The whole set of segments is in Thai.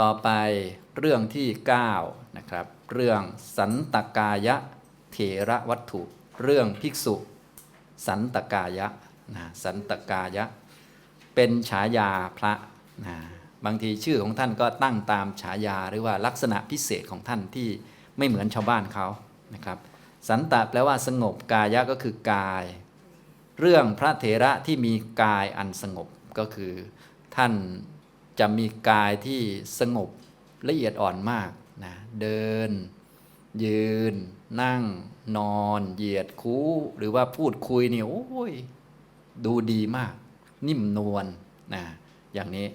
ต่อไปเรื่องที่ 9 นะครับ เรื่องสันตกายะเถระวัตถุ เรื่องภิกษุ สันตกายะนะสันตกายะ เป็นฉายาพระนะบางทีชื่อของท่านก็ตั้งตามฉายาหรือว่าลักษณะพิเศษของท่านที่ไม่เหมือนชาวบ้านเขานะครับสันตะแปลว่าสงบกายะก็คือกาย เรื่องพระเถระที่มีกายอันสงบก็คือท่าน จะมีกายที่สงบละเอียดอ่อนมากนะเดิน ยืน นั่ง นอน เหยียดคู้ หรือว่าพูดคุยเนี่ยโอ้ยดูดีมาก นิ่มนวลนะอย่างนี้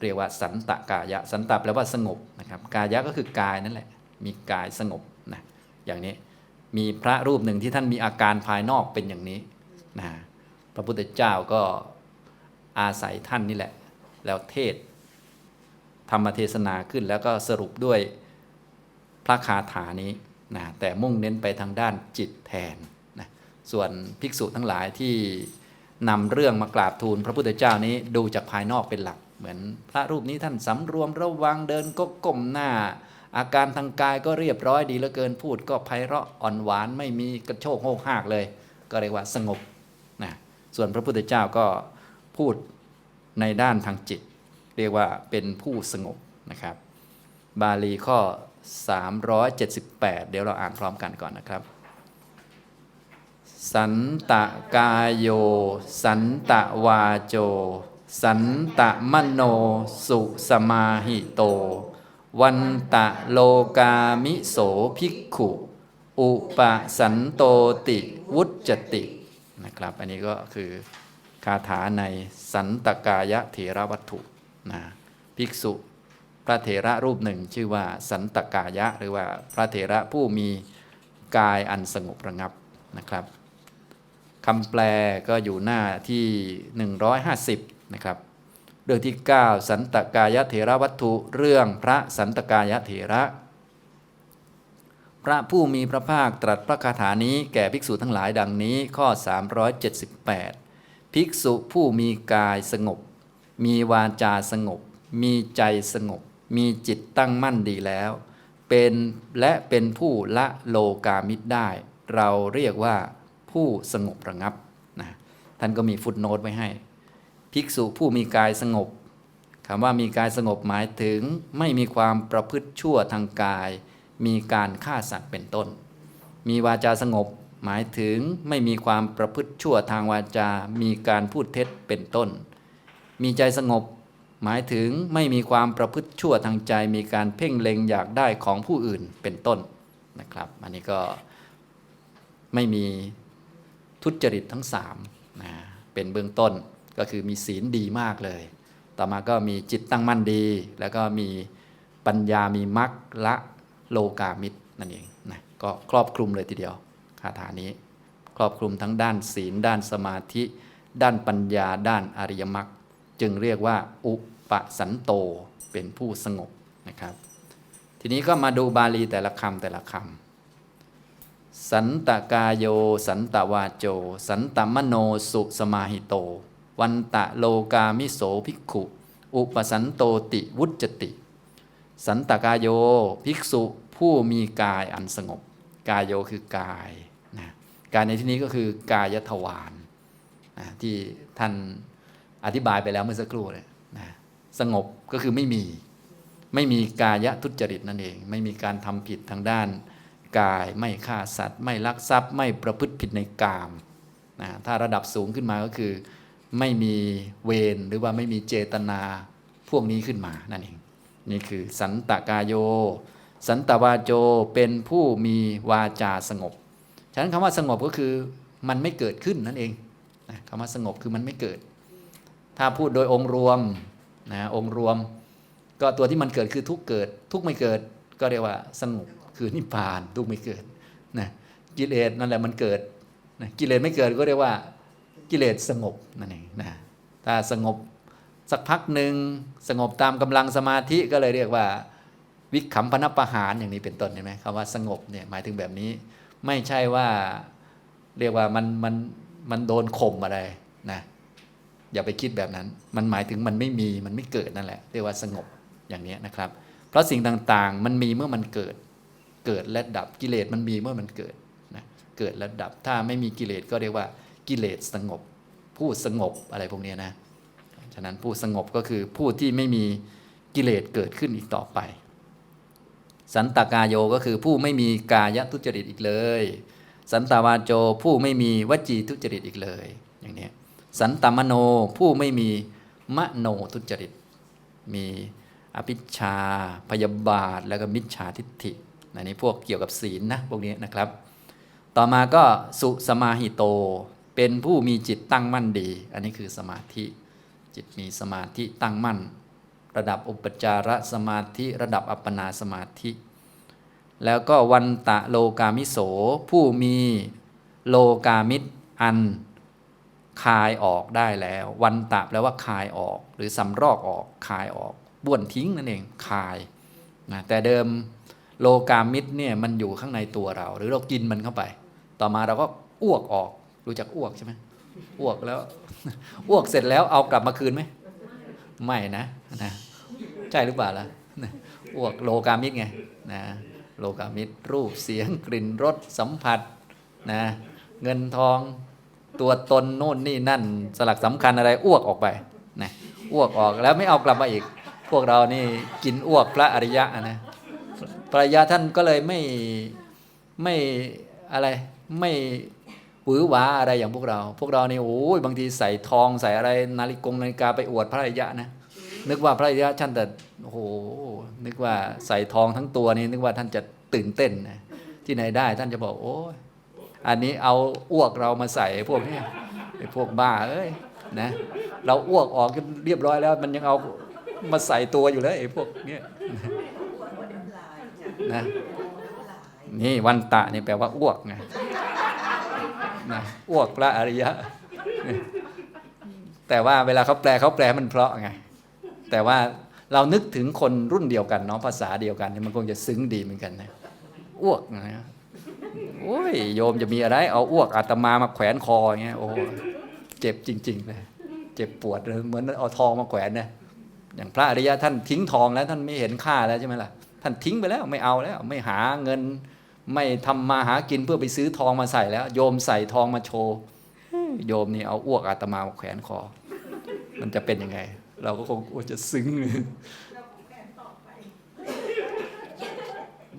เรียกว่าสันตกายะ สันตะแปลว่าสงบนะครับกายะก็คือกายนั่นแหละ มีกายสงบนะอย่างนี้มีพระรูปหนึ่งที่ท่านมีอาการภายนอกเป็นอย่างนี้นะพระพุทธเจ้าก็อาศัยท่านนี่แหละ แล้วเทศ ธรรมเทศนาขึ้นแล้วก็สรุปด้วยพระคาถานี้นะแต่มุ่งเน้นไปทางด้านจิตแทนนะส่วนภิกษุทั้งหลายที่นำเรื่องมากราบทูลพระพุทธเจ้านี้ดูจากภายนอกเป็นหลัก เหมือนพระรูปนี้ท่านสำรวมระวังเดินก็ก้มหน้า อาการทางกายก็เรียบร้อยดีเหลือเกินพูดก็ไพเราะอ่อนหวานไม่มีกระโชกโหกหากเลย ก็เรียกว่าสงบนะส่วนพระพุทธเจ้าก็พูด ในด้านทางจิต เรียกว่าเป็นผู้สงบนะครับ บาลีข้อ 378 เดี๋ยวเราอ่านพร้อมกันก่อนนะครับ สันตะกายโย สันตะวาโจ สันตะมโน สุสมาหิโต วันตะโลกามิโสภิกขุ อุปสันโตติวุจตินะครับ อันนี้ก็คือ คาถาในสันตกายะเถระวัตถุนะภิกษุพระเถระรูปหนึ่งชื่อว่าสันตกายะ หรือว่าพระเถระผู้มีกายอันสงบระงับนะครับคำแปลก็อยู่หน้าที่ 150นะครับเรื่องที่ 9 สันตกายะเถระวัตถุ เรื่องพระสันตกายะเถระ พระผู้มีพระภาคตรัสพระคาถานี้แก่ภิกษุทั้งหลายดังนี้ข้อ 378 ภิกษุผู้มีกายสงบ มีวาจาสงบ มีใจสงบ มีจิตตั้งมั่นดีแล้ว เป็นและเป็นผู้ละโลกามิตรได้ เราเรียกว่าผู้สงบระงับนะท่านก็มีฟุตโนตไว้ให้ ภิกษุผู้มีกายสงบคำว่ามีกายสงบหมายถึงไม่มีความประพฤติชั่วทางกาย มีการฆ่าสัตว์เป็นต้น มีวาจาสงบ หมายถึงไม่มีความประพฤติชั่วทางวาจา มีการพูดเท็จเป็นต้น มีใจสงบ หมายถึงไม่มีความประพฤติชั่วทางใจ มีการเพ่งเล็งอยากได้ของผู้อื่นเป็นต้นนะครับ อันนี้ก็ไม่มีทุจริตทั้งสามนะเป็นเบื้องต้นก็คือมีศีลดีมากเลย ต่อมาก็มีจิตตั้งมั่นดี แล้วก็มีปัญญามีมรรคละโลกามิตรนั่นเองนะก็ครอบคลุมเลยทีเดียว คาถานี้ครอบคลุมทั้งด้านศีล ด้านสมาธิ ด้านปัญญา ด้านอริยมรรคจึงเรียกว่า อุปสันโตเป็นผู้สงบนะครับ ทีนี้ก็มาดูบาลีแต่ละคำแต่ละคำสันตกาโย สันตวาโจ สันตมโนสุสมาหิโต วันตะโลกามิโสภิกขุ อุปสันโตติวุจติ สันตกาโย ภิกษุผู้มีกายอันสงบ กายโยคือกาย กายในที่นี้ก็คือกายทวารที่ท่านอธิบายไปแล้วเมื่อสักครู่เลยนะสงบก็คือไม่มี ไม่มีกายทุจริตนั่นเอง ไม่มีการทำผิดทางด้าน กายไม่ฆ่าสัตว์ ไม่ลักทรัพย์ ไม่ประพฤติผิดในกามนะถ้าระดับสูงขึ้นมาก็คือ ไม่มีเวรหรือว่าไม่มีเจตนาพวกนี้ขึ้นมานั่นเอง นี่คือสันตกายโย สันตวาโจเป็นผู้มีวาจาสงบ ฉะนั้นคำว่าสงบก็คือมันไม่เกิดขึ้นนั่นเองนะคำว่าสงบคือมันไม่เกิด ถ้าพูดโดยองค์รวมนะองค์รวม ก็ตัวที่มันเกิดคือทุกเกิด ทุกไม่เกิด ก็เรียกว่าสงบคือนิพพานทุกไม่เกิดนะกิเลสนั่นแหละมันเกิดนะกิเลสไม่เกิดก็เรียกว่ากิเลสสงบนั่นเองนะถ้าสงบสักพักหนึ่งสงบตามกำลังสมาธิก็เลยเรียกว่า วิขำพนประหารอย่างนี้เป็นต้นเห็นไหมคำว่าสงบเนี่ยหมายถึงแบบนี้ ไม่ใช่ว่า เรียกว่ามันมันมันโดนข่มอะไรนะอย่าไปคิดแบบนั้น มันหมายถึงมันไม่มีมันไม่เกิดนั่นแหละ เรียกว่าสงบอย่างนี้นะครับ เพราะสิ่งต่างๆ มันมีเมื่อมันเกิด เกิดและดับกิเลสมันมีเมื่อมันเกิดนะเกิดและดับ ถ้าไม่มีกิเลสก็เรียกว่ากิเลสสงบ ผู้สงบอะไรพวกนี้นะ ฉะนั้นผู้สงบก็คือผู้ที่ไม่มีกิเลสเกิดขึ้นอีกต่อไป สันตกายโยก็คือผู้ไม่มีกายทุจริตอีกเลย สันตาวาโจผู้ไม่มีวจีทุจริตอีกเลย อย่างนี้สันตมโนผู้ไม่มีมโนทุจริต มีอภิชา พยาบาท แล้วก็มิจฉาทิฏฐิอันนี้พวกเกี่ยวกับศีลนะพวกนี้นะครับ ต่อมาก็สุสมาหิโต เป็นผู้มีจิตตั้งมั่นดี อันนี้คือสมาธิ จิตมีสมาธิตั้งมั่น ระดับอุปจารสมาธิระดับอัปปนาสมาธิ แล้วก็วันตะโลกามิโสผู้มีโลกามิตรอันคายออกได้แล้ว วันตะแปลว่าคายออก หรือสำรอกออกคายออกบ้วนทิ้งนั่นเองคายนะแต่เดิมโลกามิตรเนี่ยมันอยู่ข้างในตัวเรา หรือเรากินมันเข้าไป ต่อมาเราก็อ้วกออก รู้จักอ้วกใช่ไหมอ้วกแล้วอ้วกเสร็จแล้วเอากลับมาคืนไหม ไม่นะนะใช่หรือเปล่าล่ะอ้วกโลกามิตรไงนะโลกามิตรรูปเสียงกลิ่นรสสัมผัสนะเงินทองตัวตนโน่นนี่นั่น สลักสำคัญอะไรอ้วกออกไปนะอ้วกออกแล้วไม่เอากลับมาอีก พวกเรานี่กินอ้วกพระอริยะนะพระอริยะท่านก็เลยไม่ไม่อะไรไม่ วือหวาอะไรอย่างพวกเรา พวกเรานี่โอ้ยบางทีใส่ทองใส่อะไรนาฬิกงนาฬิกาไปอวดพระอริยะนะนึกว่าพระอริยะท่านแต่โอ้โหนึกว่าใส่ทองทั้งตัวนี่นึกว่าท่านจะตื่นเต้นนะที่ไหนได้ท่านจะบอกโอ้ยอันนี้เอาอ้วกเรามาใส่พวกนี้ไอ้พวกบ้าเอ้ยนะ เราอ้วกออกกันเรียบร้อยแล้ว มันยังเอามาใส่ตัวอยู่เลยไอ้พวกเนี้ยนะนี่วันตะนี่แปลว่าอ้วกไง นะอ้วกพระอริยะ แต่ว่าเวลาเขาแปลเขาแปลมันเพราะไงแต่ว่าเรานึกถึงคนรุ่นเดียวกันเนาะภาษาเดียวกันเนี่ยมันคงจะซึ้งดีเหมือนกันนะอ้วกนะโอ้ยโยมจะมีอะไร เอาอ้วกอาตมามาแขวนคออย่างเงี้ยโอ้เจ็บจริงๆเลยเจ็บปวดเลยเหมือนเอาทองมาแขวนนะอย่างพระอริยะท่านทิ้งทองแล้วท่านไม่เห็นค่าแล้วใช่ไหมล่ะท่านทิ้งไปแล้วไม่เอาแล้ว ไม่หาเงิน ไม่ทำมาหากินเพื่อไปซื้อทองมาใส่แล้ว โยมใส่ทองมาโชว์โยมนี่เอาอ้วกอาตมาแขวนคอ มันจะเป็นยังไง เราก็คงจะซึ้ง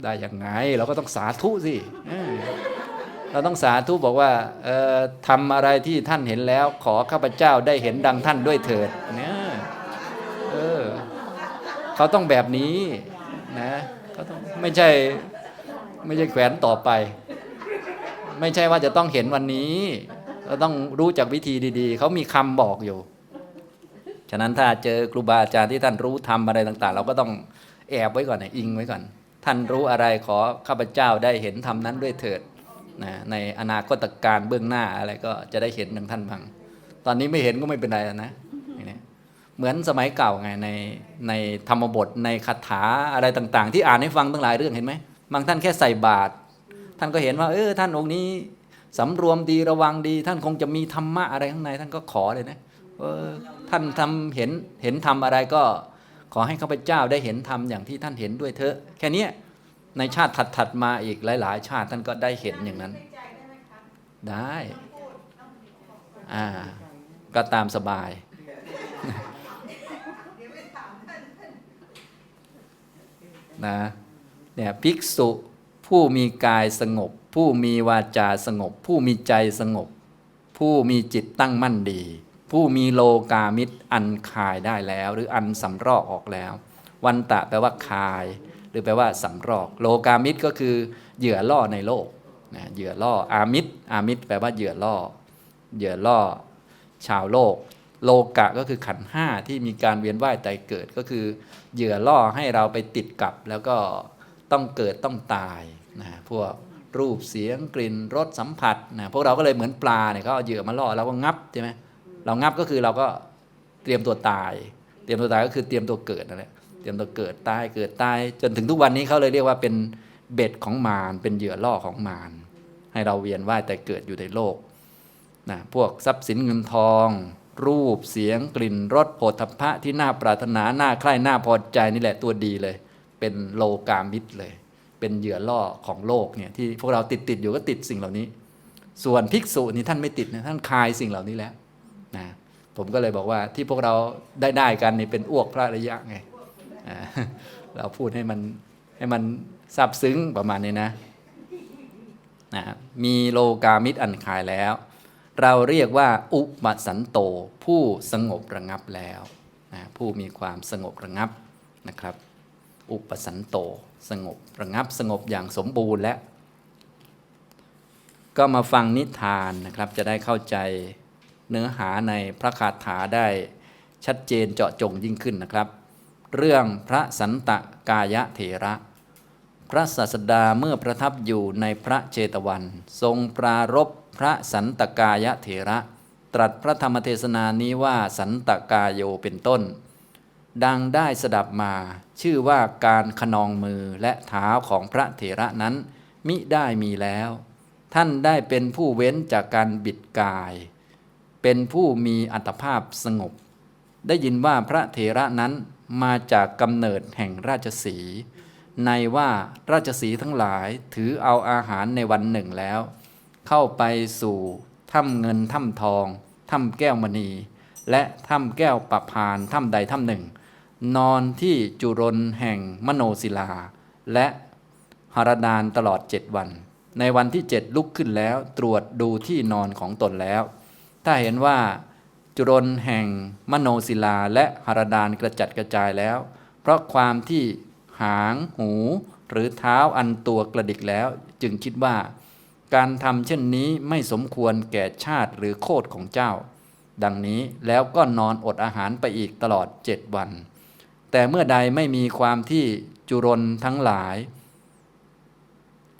ได้ยังไง เราก็ต้องสาธุสิเราต้องสาธุบอกว่าเออทำอะไรที่ท่านเห็นแล้ว ขอข้าพเจ้าได้เห็นดังท่านด้วยเถิดเนี่ยเออเขาต้องแบบนี้นะเขาต้องไม่ใช่ ไม่ใช่แขวนต่อไป ไม่ใช่ว่าจะต้องเห็นวันนี้เราต้องรู้จักวิธีดีๆ เขามีคำบอกอยู่ ฉะนั้นถ้าเจอครูบาอาจารย์ที่ท่านรู้ทำอะไรต่าง ๆ เราก็ต้องแอบไว้ก่อนนะอิงไว้ก่อน ท่านรู้อะไรขอข้าพเจ้าได้เห็นทำนั้นด้วยเถิดนะในอนาคตการเบื้องหน้าอะไรก็จะได้เห็นดังท่านบ้างตอนนี้ไม่เห็นก็ไม่เป็นไรนะเหมือนสมัยเก่าไงในในธรรมบทในคาถาอะไรต่าง ๆ ที่อ่านให้ฟังตั้งหลายเรื่องเห็นไหม บางท่านแค่ใส่บาตรท่านก็เห็นว่า เออท่านองค์นี้สำรวมดีระวังดี ท่านคงจะมีธรรมะอะไรข้างใน ท่านก็ขอเลยนะเออท่านทำเห็นเห็นทำอะไรก็ ขอให้ข้าพเจ้าได้เห็นทำอย่างที่ท่านเห็นด้วยเถอะ แค่นี้ในชาติถัดๆมาอีกหลาย ๆ ชาติท่านก็ได้เห็นอย่างนั้น ได้อ่าก็ตามสบายนะ เนี่ยภิกษุผู้มีกายสงบ ผู้มีวาจาสงบ ผู้มีใจสงบ ผู้มีจิตตั้งมั่นดี ผู้มีโลกามิตรอันคายได้แล้ว หรืออันสำรอกออกแล้ว วันตะแปลว่าคาย หรือแปลว่าสำรอก โลกามิตรก็คือเหยื่อล่อในโลกนะเหยื่อล่ออามิตรอามิตรแปลว่าเหยื่อล่อ เหยื่อล่อ ชาวโลก โลกะก็คือขันห้าที่มีการเวียนว่ายตายเกิดก็คือเหยื่อล่อให้เราไปติดกับแล้วก็ ต้องเกิดต้องตายนะพวกรูปเสียงกลิ่นรสสัมผัสนะพวกเราก็เลยเหมือนปลาเนี่ยเขาเอาเหยื่อมาล่อเราก็งับใช่ไหมเรางับก็คือเราก็เตรียมตัวตาย เตรียมตัวตายก็คือเตรียมตัวเกิดนั่นแหละเตรียมตัวเกิดตายเกิดตาย จนถึงทุกวันนี้เขาเลยเรียกว่าเป็นเบ็ดของมารเป็นเหยื่อล่อของมารให้เราเวียนว่ายแต่เกิดอยู่ในโลกนะพวกทรัพย์สินเงินทอง รูปเสียงกลิ่นรสโผฏฐัพพะที่น่าปรารถนาน่าใคร่น่าพอใจนี่แหละตัวดีเลย เป็นโลกามิตรเลย เป็นเหยื่อล่อของโลกเนี่ยที่พวกเราติดติดๆอยู่ก็ติดสิ่งเหล่านี้ ส่วนภิกษุนี่ท่านไม่ติดนะท่านคลายสิ่งเหล่านี้แล้วนะผมก็เลยบอกว่าที่พวกเราได้ได้กันนี่เป็นอ้วกพระระยะไงเราพูดให้มันให้มันซาบซึ้งประมาณนี้นะนะมีโลกามิตรอันคลายแล้ว เราเรียกว่า อุปสันโต ผู้สงบระงับแล้วนะผู้มีความสงบระงับนะครับ อุปสันโตสงบระงับสงบอย่างสมบูรณ์แล้วก็มาฟังนิทานนะครับ จะได้เข้าใจเนื้อหาในพระคาถาได้ชัดเจนเจาะจงยิ่งขึ้นนะครับ เรื่องพระสันตะกายะเถระ พระศาสดาเมื่อประทับอยู่ในพระเจตวัน ทรงปรารบพระสันตกายะเถระ ตรัสพระธรรมเทศนานี้ว่าสันตกายโยเป็นต้น ดังได้สดับมา ชื่อว่าการขนองมือและเท้าของพระเถระนั้น มิได้มีแล้ว ท่านได้เป็นผู้เว้นจากการบิดกาย เป็นผู้มีอัตภาพสงบ ได้ยินว่าพระเถระนั้นมาจากกำเนิดแห่งราชสี ในว่าราชสีทั้งหลายถือเอาอาหารในวันหนึ่งแล้ว เข้าไปสู่ถ้ำเงินถ้ำทองถ้ำแก้วมณี และถ้ำแก้วปะพานถ้ำใดถ้ำหนึ่ง นอนที่จุรนแห่งมโนศิลา และหรดานตลอดเจ็ดวัน ในวันที่เจ็ดลุกขึ้นแล้วตรวจดูที่นอนของตนแล้ว ถ้าเห็นว่าจุรนแห่งมโนศิลาและหรดานกระจัดกระจายแล้ว เพราะความที่หางหู หรือเท้าอันตัวกระดิกแล้ว จึงคิดว่า การทำเช่นนี้ไม่สมควรแก่ชาติหรือโคดของเจ้า ดังนี้แล้วก็นอนอดอาหารไปอีกตลอดเจ็ดวัน แต่เมื่อใดไม่มีความที่จุรนทั้งหลาย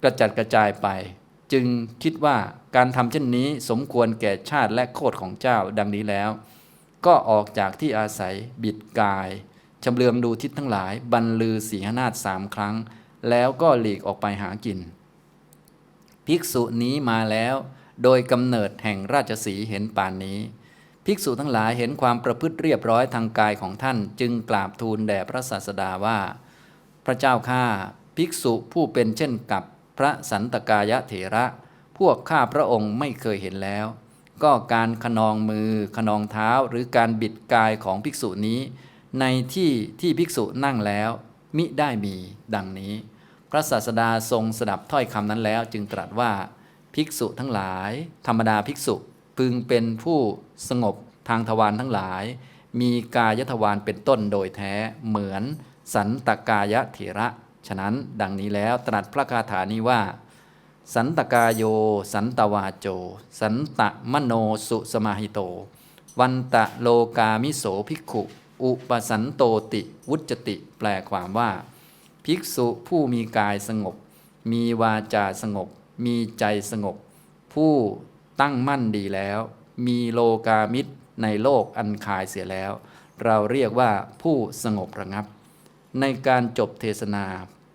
กระจัดกระจายไป จึงคิดว่าการทำเช่นนี้สมควรแก่ชาติและโคดของเจ้าดังนี้แล้ว ก็ออกจากที่อาศัยบิดกายชำเลืองดูทิศทั้งหลาย บรรลือสีหนาฏสามครั้ง แล้วก็หลีกออกไปหากิน ภิกษุนี้มาแล้ว โดยกำเนิดแห่งราชสีเห็นป่านนี้ ภิกษุทั้งหลายเห็นความประพฤติเรียบร้อยทางกายของท่าน จึงกราบทูลแด่พระศาสดาว่า พระเจ้าข้าภิกษุผู้เป็นเช่นกับพระสันตกายะเถระ พวกข้าพระองค์ไม่เคยเห็นแล้ว ก็การขนองมือ ขนองเท้าหรือการบิดกายของภิกษุนี้ ในที่ที่ภิกษุนั่งแล้ว มิได้มีดังนี้ พระศาสดาทรงสดับถ้อยคำนั้นแล้วจึงตรัสว่า ภิกษุทั้งหลาย ธรรมดาภิกษุ พึงเป็นผู้สงบทางทวารทั้งหลาย มีกายทวารเป็นต้นโดยแท้เหมือนสันตกายะเถระ ฉะนั้นดังนี้แล้วตรัสพระคาถานี้ว่า สันตกายโย สันตวาโจ สันตมโนสุสมาหิโต วันตะโลกามิโสภิกขุ อุปสันโตติ วุจติ แปลความว่า ภิกษุผู้มีกายสงบ มีวาจาสงบ มีใจสงบ ผู้ ตั้งมั่นดีแล้ว มีโลกามิตรในโลกอันคายเสียแล้ว เราเรียกว่าผู้สงบระงับ ในการจบเทศนา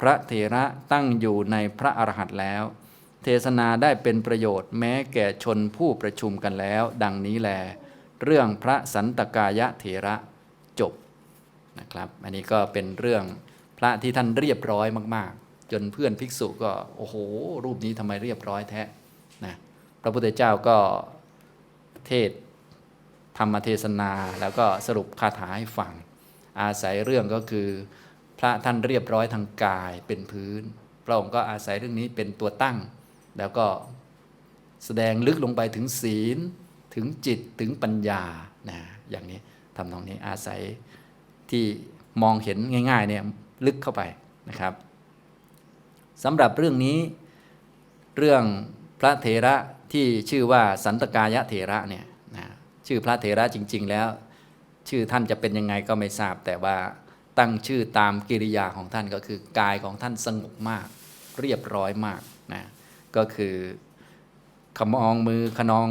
พระเถระตั้งอยู่ในพระอรหันต์แล้ว เทศนาได้เป็นประโยชน์แม้แก่ชนผู้ประชุมกันแล้ว ดังนี้แล เรื่องพระสันตกายะเถระจบนะครับอันนี้ก็เป็นเรื่องพระที่ท่านเรียบร้อยมาก ๆ จนเพื่อนภิกษุก็โอ้โห รูปนี้ทำไมเรียบร้อยแท้นะ ระพุทธเจ้าก็เทศธรรมเทศนาแล้วก็สรุปคาถาให้ฟัง อาศัยเรื่องก็คือ พระท่านเรียบร้อยทางกายเป็นพื้น พระองค์ก็อาศัยเรื่องนี้เป็นตัวตั้ง แล้วก็แสดงลึกลงไปถึงศีลถึงจิตถึงปัญญานะอย่างนี้ทำตรงนี้อาศัยที่มองเห็นง่ายๆเนี่ยลึกเข้าไปนะครับสำหรับเรื่องนี้เรื่องพระเถระ ที่ชื่อว่าสันตกายะเถระเนี่ยนะชื่อพระเถระจริง ๆ แล้ว ชื่อท่านจะเป็นยังไงก็ไม่ทราบ แต่ว่าตั้งชื่อตามกิริยาของท่านก็คือกายของท่านสงบมาก เรียบร้อยมากนะก็คือขมองมือขนอง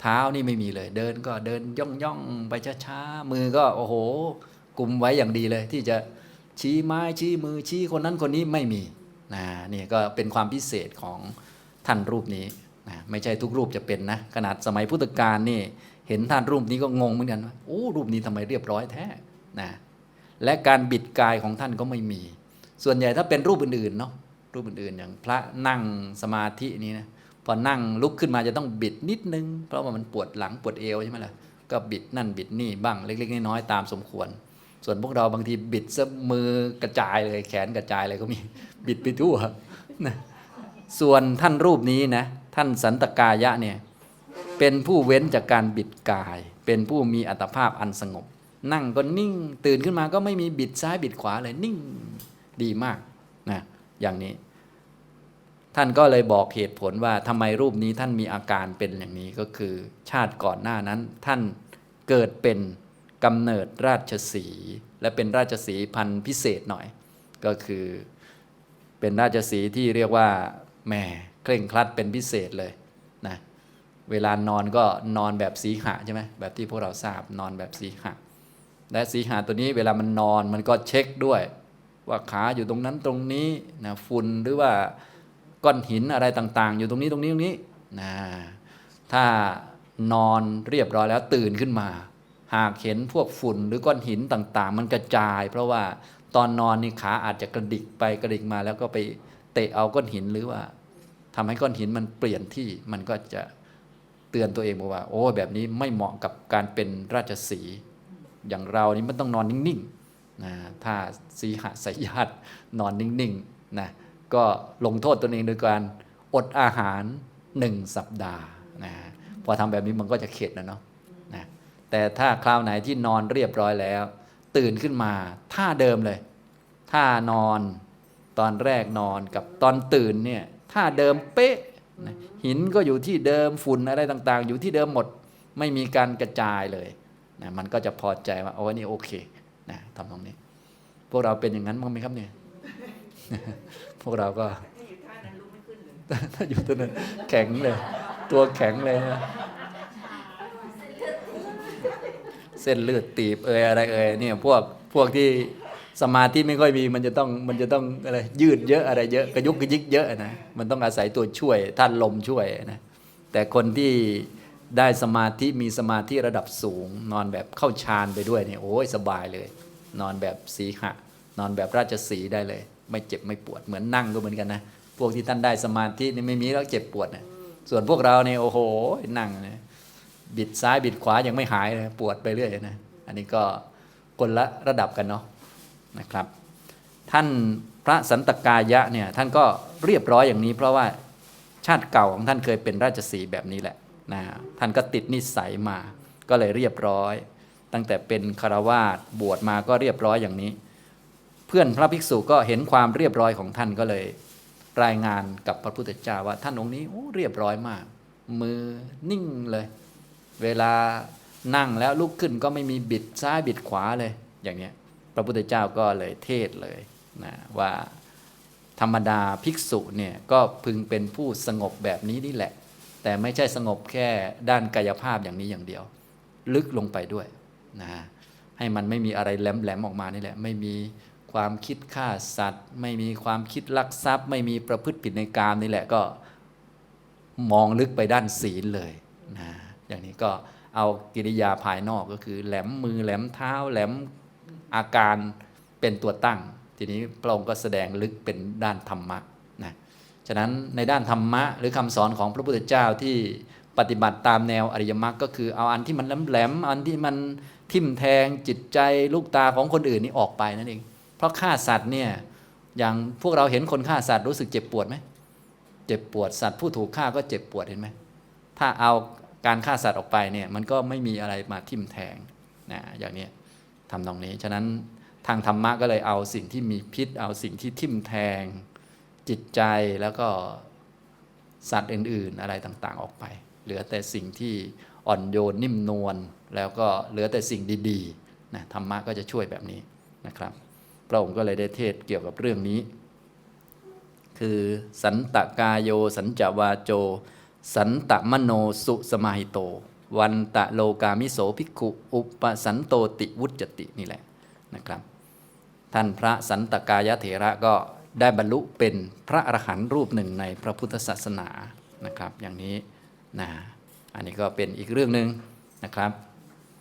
เท้านี่ไม่มีเลย เดินก็เดินย่องย่องไปช้าๆมือก็โอ้โหกลุ่มไว้อย่างดีเลย ที่จะชี้ไม้ชี้มือชี้คนนั้นคนนี้ไม่มีนะนี่ก็เป็นความพิเศษของท่านรูปนี้ นะไม่ใช่ทุกรูปจะเป็นนะ ขนาดสมัยพุทธกาลนี่ เห็นท่านรูปนี้ก็งงเหมือนกันว่าโอ้รูปนี้ทำไมเรียบร้อยแท้นะและการบิดกายของท่านก็ไม่มี ส่วนใหญ่ถ้าเป็นรูปอื่นๆเนาะรูปอื่นๆ อย่างพระนั่งสมาธินี้นะพอนั่งลุกขึ้นมาจะต้องบิดนิดนึง เพราะว่ามันปวดหลังปวดเอวใช่ไหมล่ะก็บิดนั่นบิดนี่บ้างเล็ก ๆ น้อยๆตามสมควร ส่วนพวกเราบางทีบิดซะมือกระจายเลยแขนกระจายเลยก็มีบิดไปทั่วนะส่วนท่านรูปนี้นะ ท่านสันตกายะเนี่ยเป็นผู้เว้นจากการบิดกาย เป็นผู้มีอัตภาพอันสงบ นั่งก็นิ่งตื่นขึ้นมาก็ไม่มีบิดซ้ายบิดขวาเลยนิ่งดีมากนะอย่างนี้ ท่านก็เลยบอกเหตุผลว่าทำไมรูปนี้ท่านมีอาการเป็นอย่างนี้ก็คือ ชาติก่อนหน้านั้น ท่านเกิดเป็นกำเนิดราชสี และเป็นราชสีพันธุ์พิเศษหน่อย ก็คือเป็นราชสีที่เรียกว่าแม่ เคร่งครัดเป็นพิเศษเลยนะเวลานอนก็นอนแบบสีหะใช่ไหมแบบที่พวกเราทราบนอนแบบสีหะและสีหะตัวนี้เวลามันนอนมันก็เช็คด้วย ว่าขาอยู่ตรงนั้นตรงนี้นะฝุ่นหรือว่าก้อนหินอะไรต่าง ๆ อยู่ตรงนี้ตรงนี้ตรงนี้นะถ้านอนเรียบร้อยแล้วตื่นขึ้นมา หากเห็นพวกฝุ่นหรือก้อนหินต่าง ๆ มันกระจาย เพราะว่าตอนนอนนี่ขาอาจจะกระดิกไปกระดิกมาแล้วก็ไปเตะเอาก้อนหินหรือว่า ทำให้ก้อนหินมันเปลี่ยนที่มันก็จะเตือนตัวเองบอกว่า โอ้แบบนี้ไม่เหมาะกับการเป็นราชสีอย่างเรานี่มันต้องนอนนิ่งๆนะถ้าสีหสายญาตินอนนิ่งๆนะก็ลงโทษตัวเองโดยการอดอาหารหนึ่งสัปดาห์นะพอทำแบบนี้มันก็จะเข็ดนะเนาะนะแต่ถ้าคราวไหนที่นอนเรียบร้อยแล้ว ตื่นขึ้นมาท่าเดิมเลยท่านอนตอนแรกนอนกับตอนตื่นเนี่ย ท่าเดิมเป๊ะนะหินก็อยู่ที่เดิมฝุ่นอะไรต่าง ๆ อยู่ที่เดิมหมดไม่มีการกระจายเลยนะมันก็จะพอใจว่าโอ้นี่โอเคนะทำตรงนี้ พวกเราเป็นอย่างนั้นบ้างไหมครับเนี่ย พวกเราก็ถ้าอยู่ท่านั้นลุกไม่ขึ้นเลยถ้าอยู่ตัวนั้นแข็งเลย ตัวแข็งเลยนะเส้นเลือดตีบเอยอะไรเอยเนี่ยพวกพวกที่ สมาธิไม่ค่อยมีมันจะต้องมันจะต้องอะไรยืดเยอะอะไรเยอะกระยุกกระยิกเยอะนะมันต้องอาศัยตัวช่วยท่านลมช่วยนะแต่คนที่ได้สมาธิมีสมาธิระดับสูง นอนแบบเข้าฌานไปด้วยเนี่ยโอ้ยสบายเลย นอนแบบสีหะ นอนแบบราชสีได้เลย ไม่เจ็บไม่ปวดเหมือนนั่งก็เหมือนกันนะพวกที่ท่านได้สมาธินี่ไม่มีแล้วเจ็บปวดนะส่วนพวกเราเนี่ยโอ้โหนั่งนะบิดซ้ายบิดขวายังไม่หายเลยปวดไปเรื่อยนะอันนี้ก็คนละระดับกันเนาะ นะครับ ท่านพระสันตกายะเนี่ยท่านก็เรียบร้อยอย่างนี้ เพราะว่าชาติเก่าของท่านเคยเป็นราชสีแบบนี้แหละนะท่านก็ติดนิสัยมาก็เลยเรียบร้อย ตั้งแต่เป็นคารวาสบวชมาก็เรียบร้อยอย่างนี้ เพื่อนพระภิกษุก็เห็นความเรียบร้อยของท่านก็เลย รายงานกับพระพุทธเจ้าว่าท่านองค์นี้โอ้เรียบร้อยมาก มือนิ่งเลย เวลานั่งแล้วลุกขึ้นก็ไม่มีบิดซ้ายบิดขวาเลยอย่างเนี้ย พระพุทธเจ้าก็เลยเทศเลยนะว่าธรรมดาภิกษุเนี่ยก็พึงเป็นผู้สงบแบบนี้นี่แหละ แต่ไม่ใช่สงบแค่ด้านกายภาพอย่างนี้อย่างเดียว ลึกลงไปด้วยนะให้มันไม่มีอะไรแหลมๆออกมานี่แหละ ไม่มีความคิดฆ่าสัตว์ ไม่มีความคิดลักทรัพย์ ไม่มีประพฤติผิดในกามนี่แหละก็มองลึกไปด้านศีลเลยนะอย่างนี้ก็เอากิริยาภายนอกก็คือ แหลมมือแหลมเท้าแหลม อาการเป็นตัวตั้ง ทีนี้พระองค์ก็แสดงลึกเป็นด้านธรรมะนะฉะนั้นในด้านธรรมะ หรือคำสอนของพระพุทธเจ้าที่ปฏิบัติตามแนวอริยมรรคก็คือเอาอันที่มันแหลมๆอันที่มันทิ่มแทงจิตใจลูกตาของคนอื่นนี่ออกไปนั่นเอง เพราะฆ่าสัตว์เนี่ยอย่างพวกเราเห็นคนฆ่าสัตว์รู้สึกเจ็บปวดไหมเจ็บปวดสัตว์ผู้ถูกฆ่าก็เจ็บปวดเห็นไหมถ้าเอาการฆ่าสัตว์ออกไปเนี่ยมันก็ไม่มีอะไรมาทิ่มแทงนะอย่างนี้ ทำตรงนี้ ฉะนั้นทางธรรมะก็เลยเอาสิ่งที่มีพิษ เอาสิ่งที่ทิ่มแทง จิตใจแล้วก็สัตว์อื่น ๆ อะไรต่างๆ ออกไป เหลือแต่สิ่งที่อ่อนโยนนิ่มนวลแล้วก็เหลือแต่สิ่งดีๆนะธรรมะก็จะช่วยแบบนี้นะครับ พระองค์ก็เลยได้เทศเกี่ยวกับเรื่องนี้ คือสันตกายโย สัญจวาโจ สันตมโนสุสมาหิโต วันตะโลกามิโสภิกขุอุปสันโตติวุจตินี่แหละนะครับ ท่านพระสันตกายเถระก็ได้บรรลุเป็นพระอรหันต์รูปหนึ่งในพระพุทธศาสนานะครับ อย่างนี้นะอันนี้ก็เป็นอีกเรื่องหนึ่งนะครับ